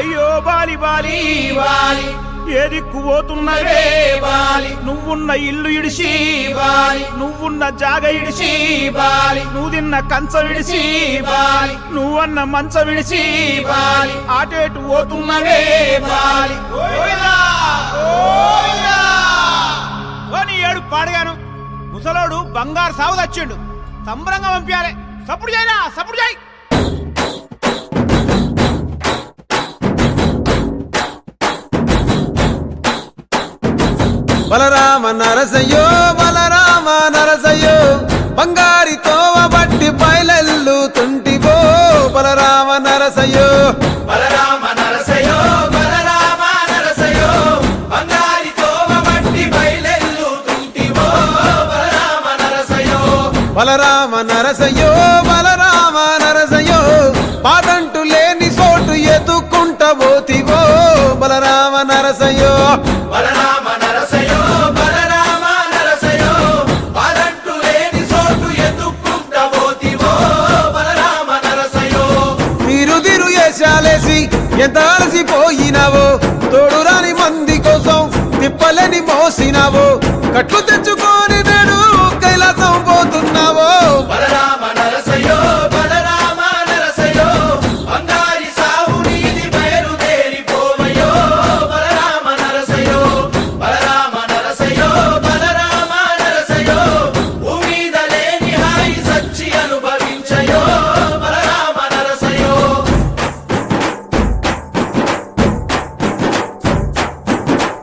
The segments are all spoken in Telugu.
అయ్యో బాలి బాలి బాలి. ఏ దిక్కు పోతున్నవే బాలి. నువ్వున్న ఇల్లు ఇడిసి బాలి. నువ్వున్న జాగ ఇడిసి బాలి. నువ్వు తిన్న కంచ విడిసి బాలి. నువ్వన్న మంచ విడిసి బాలి. ఆటేటు పోతున్నవే బాలి. ఏడు పాడగాను. ముసలోడు బంగారు సాగు తెచ్చిండు. సంబరంగా పంపించాలి సప్పుడు చేయరా సప్పుడు చేయి. బలరామ నరసయ్యో బలరామ నరసయ్యో బంగారి తోవ బట్టి బయలెల్లు తుంటివో బలరామ నరసయ్యో. బలరామ నరసయో బలరామ నరసయో బంగారి తోమ బట్టి బయలెల్లు తుంటివో బలరామ నరసయో బలరామ నరసయ్యో బలరామ నరసయ్యో పాదంటు లేని చోటు ఎదుక్కుంట పోతివో బలరామ నరసయ్యో. బలరామ మోసినావో కట్లు తెచ్చు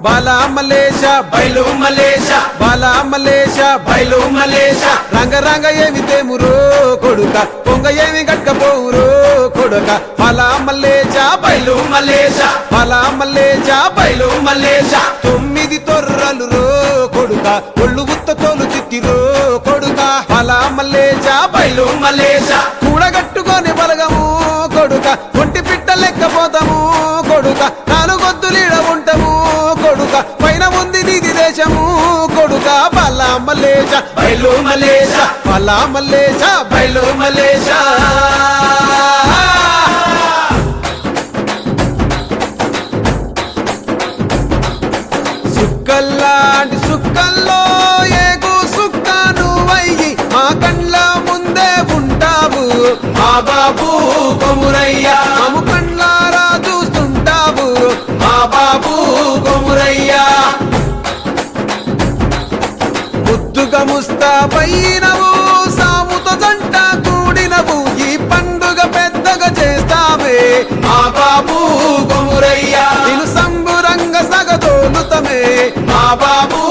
బాలా మలేషా బయలు మలేషా బాలా మలేషా బయలు మలేషా రంగ రంగ ఏమి తెమురో కొడుక పొంగ ఏమి గట్టపోవురో కొడుక. బాలా మలేషా బయలు మలేషా బాలా మలేషా బయలు మలేషా తొమ్మిది తొర్రలు రో కొడుక ఒళ్ళు ఉత్త తోలు చిత్తిరో కొడుక. బాలా మలేషా బయలు మలేషా కూడగట్టుకొని బలగము కొడుక ఒంటి పిట్ట లెక్కపోతాము కొడుక. బలా మల్లేచ బయలు మలేష బలా మల్లేచ బయలు మలేష సుక్కల్లాంటి సుక్కల్లో ఏగు సుక్క అయ్యి మా కండ్ల ముందే ఉంటావు. మా బాబు కొమురయ్యా అము కండ్లారా చూస్తుంటావు. మా బాబు కొమురయ్యా. ముస్తాబైనవు సాముతో జంట కూడినవు ఈ పండుగ పెద్దగా చేస్తామే. మా బాబు కొమురయ్య నేను సంబురంగ సగదోలుతమే మా బాబు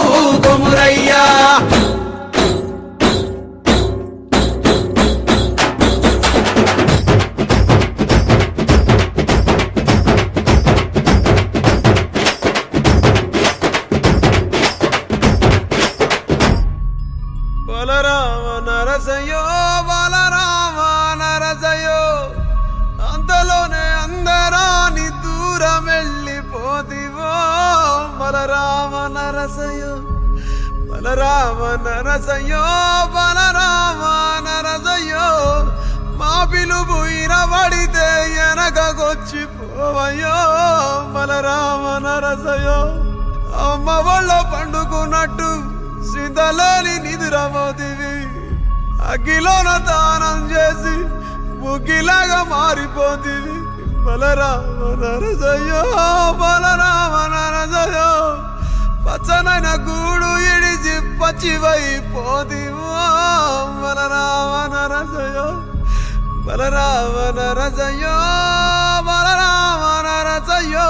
నరసయో బలరామ నరసయో బలరామ నరసయో మా పిలుపు ఇరబడితే ఎనకొచ్చి పోవయో బలరామ నరసయో. అమ్మ వాళ్ళ పండుకున్నట్టు సీతలోని నిదురమోతివి. అగ్గిలోన దానం చేసి బుగ్గిలాగా మారిపోతివి. బలరామ నరసయో బలరామ నరసయో. పచ్చనైన గూడు ఇడిచి పచ్చివైపోతివో బలరామ రజయో బలరామ రజయో బలరామ రజయో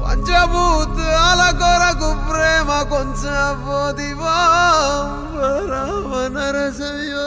పంచభూతాల కొరకు ప్రేమ కొంచెం పోదివో బలరామ రజయో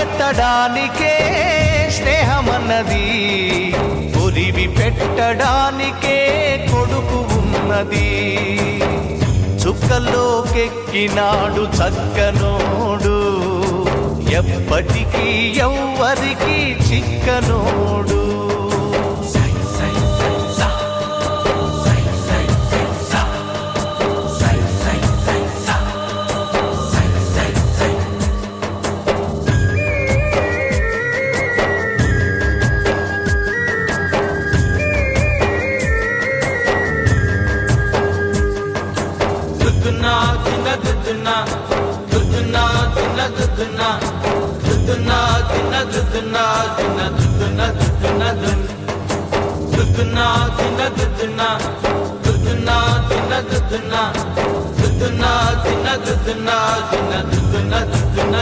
పాడెత్తడానికే స్నేహమన్నది ఉరివి పెట్టడానికే కొడుకు ఉన్నది. చుక్కల్లోకెక్కినాడు చక్కనోడు ఎప్పటికీ ఎవ్వరికి చిక్కనోడు. తిన్న దుద్దునా దుద్దునా తిన్న దుద్దునా తిన్న దుద్దునా దుద్దునా దున్. తిన్న దుద్దునా దుద్దునా తిన్న దుద్దునా దుద్దునా తిన్న దుద్దునా తిన్న దుద్దునా దుద్దునా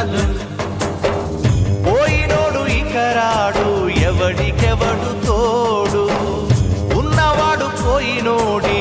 పోయినోడు ఇకరాడు ఎవడికెవడు తోడు. ఉన్నవాడు పోయినోడి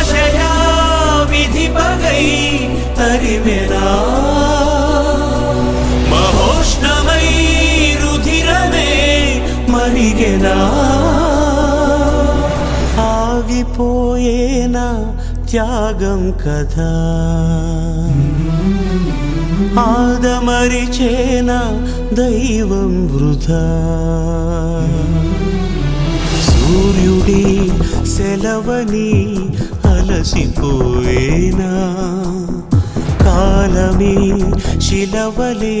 విధి పగై తరిమెనా మహోష్ణమై రుధిరమే మరిగెనా ఆగిపోయేనా త్యాగం కదా ఆదమరిచేన దైవం వృధా సూర్యుడి సెలవని అలసిపోయేనా కాలమే శిలవలే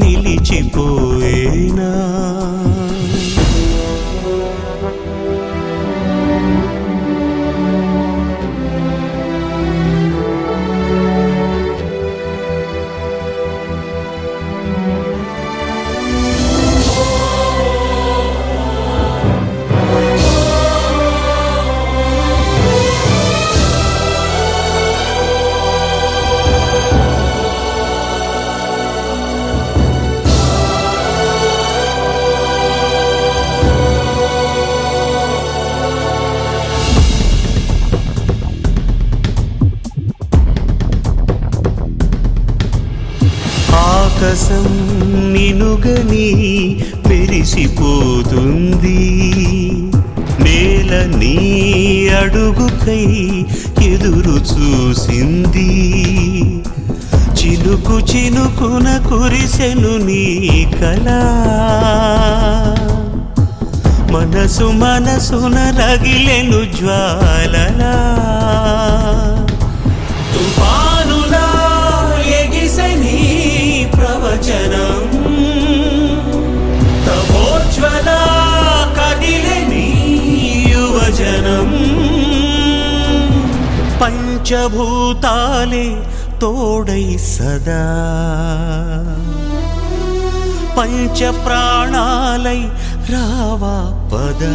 నిలిచిపోయేనా? నీ అడుగుకై ఎదురు చూసింది. చినుకు చినుకున కురిసెను నీ కళా మనసు మనసున రగిలెను జ్వాలలా. తుఫా పంచభూతాలే తోడై సదా. పంచ ప్రాణాలై రావా పదా.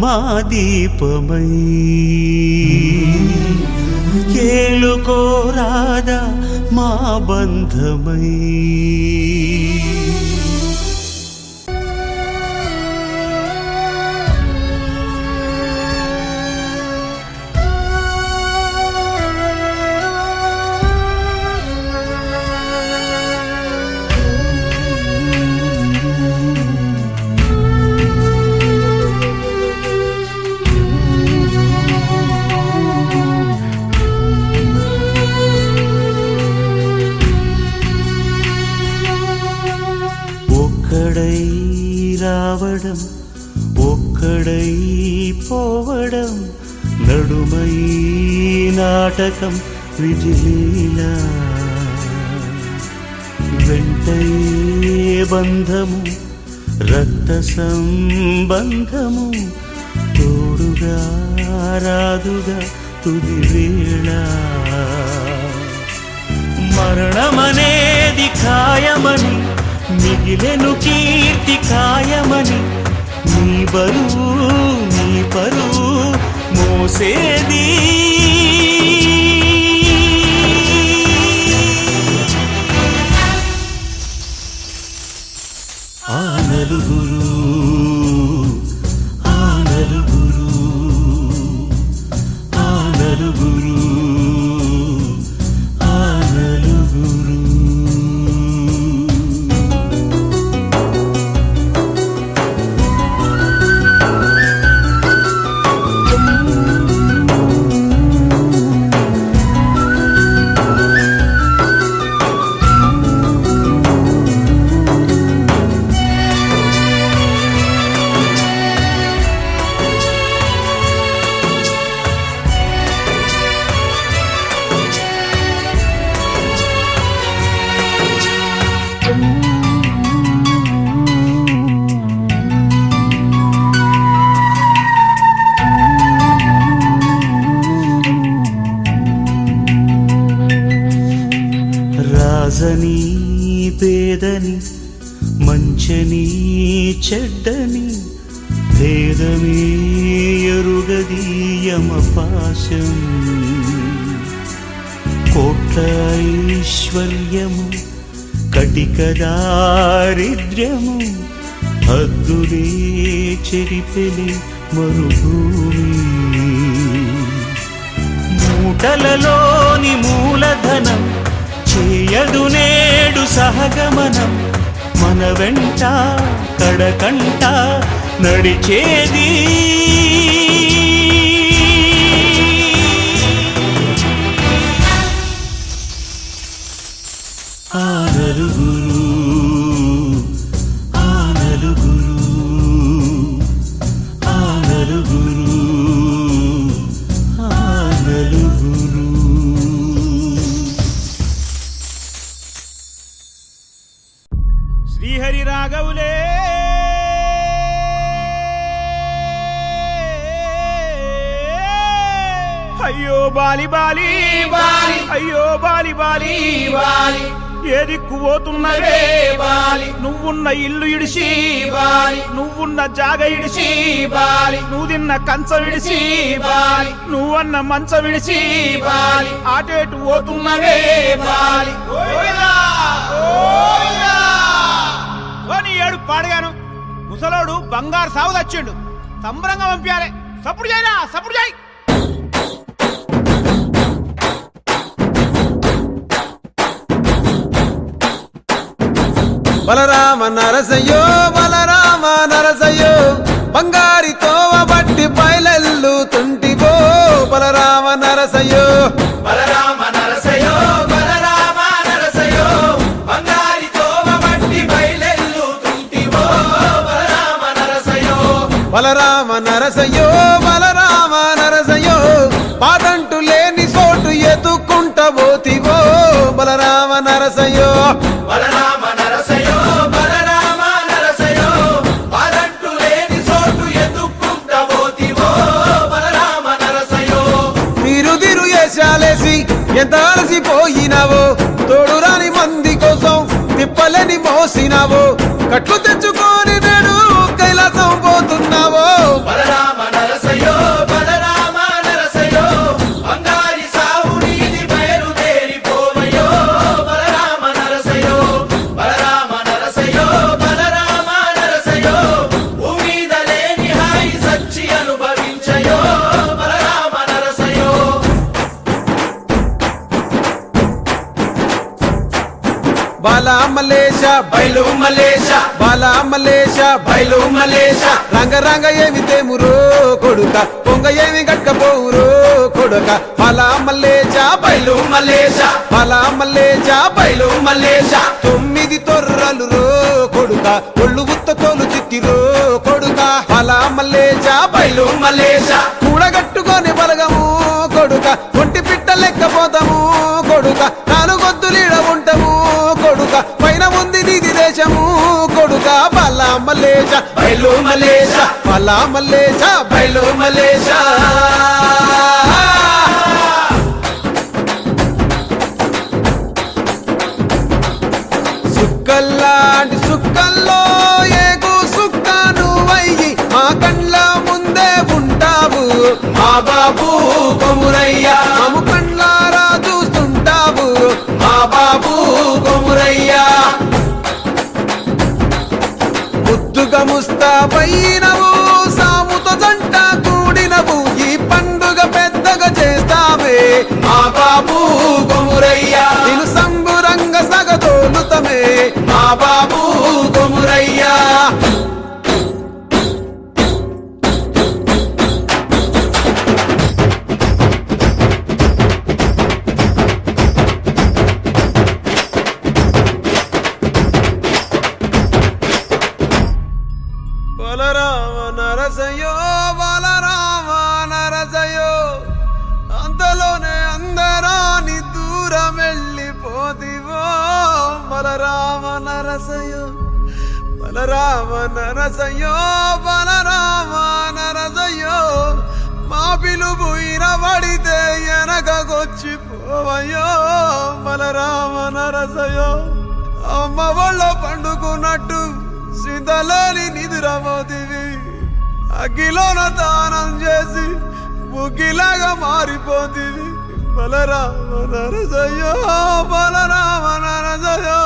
మా దీపమై. ఏలుకోరాదా మా బంధమై. నాటకం విజిలీలా. వెంటయే బంధము రక్త సంబంధము తోడుగా రాదుగా తుది వేళ. మరణమనేది ఖాయమని మిగిలెను కీర్తి ఖాయమని నీ బరువు నీ పరువు మోసేది రాజని పేదని మంచని చెడ్డని భేదమే ఎరుగది యమపాశం. కోట్ల ఐశ్వర్యము కటిక దారిద్ర్యము హద్దులే చెరిపెలి మరుభూమి. మూటలలోని మూలధనం చేయదు నేడు సహగమనం. మన వెంట కడకంట నడిచేది ఏ దిక్కు పోతున్నవే బాలి నువ్వున్న ఇల్లు ఇడిసి బాలి నువ్వున్న జాగ ఇడిసి బాలి నువ్వు తిన్న కంచం ఇడిసి బాలి నువ్వన్న మంచం ఇడిసి బాలి ఆటేటు పోతున్నవే బాలి ఏడు పాడగాను. ముసలోడు బంగారు సాగు తెచ్చిండు. సంబరంగా పంపించాలి సప్పుడు చేయరా సప్పుడు చేయి. బలరామ నరసయ్యో బలరామ నరసయ్యో బంగారి తోవ బట్టి బయలెల్లు తుంటివో బలరామ నరసయ్యో. బలరామ నరసయో బలరామ నరసయో బంగారి తోవ బట్టి తుంటివో బలరామ నరసయో బలరామ నరసయ్యో బలరామ నరసయ్యో పాదంటు లేని సోటు ఎత్తుకుంట పోతివో బలరామ నరసయ్యో. మలేష బయలు మలేష బాలా మలేష బయలు మలేష రంగ రంగ ఏమి తేమురో కొడుక పొంగ ఏమి గట్టపోవురో కొడుక. బాలా మల్లేచ బయలు మలేష బాలా మల్లేచ బయలు మలేష తొమ్మిది తొర్రలు రో కొడుక ఒళ్ళు ఉత్త తోలు చిత్తిరో కొడుక. బాలా మల్లేచ బయలు మలేష కూడగట్టుకొని బలగము కొడుక ఒంటి పిట్ట లెక్కపోతాము కొడుక. నాలుగొద్దులీడ బల్లా మల్లేచ బయలు మలేష బల్లా మల్లేచ బయలు మలేష సుక్కల్లాంటి సుక్కల్లో ఏగు సుక్క అయ్యి మా కండ్ల ముందే ఉంటావు. మా బాబు కొమురయ్యా కొమురయ్య నేను బలరామ నరసయో బలరామ నరసయో మా పిలుపు ఇరబడితే వెనకకొచ్చి పోవయ్యో బలరామ నరసయో అమ్మ వాళ్ళ పండుకున్నట్టు సిద్ధలేని నిదురమోతివి. అగ్గిలోన దానం చేసి బుగ్గిలాగా మారిపోతివి. బలరామ నరసయ్యో బలరామ నరసయ్యో.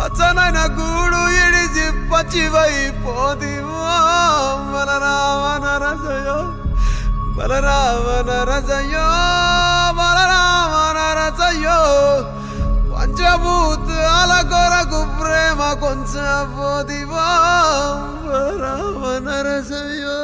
పచ్చనైన గూడు ఇడిచి పచ్చివై పోదివో బలరావన రజయో బలరావన రజయో బలరావన రజయో. పంచభూతాల కొరకు ప్రేమ కొంచెం పోదివో బలరావన రజయో.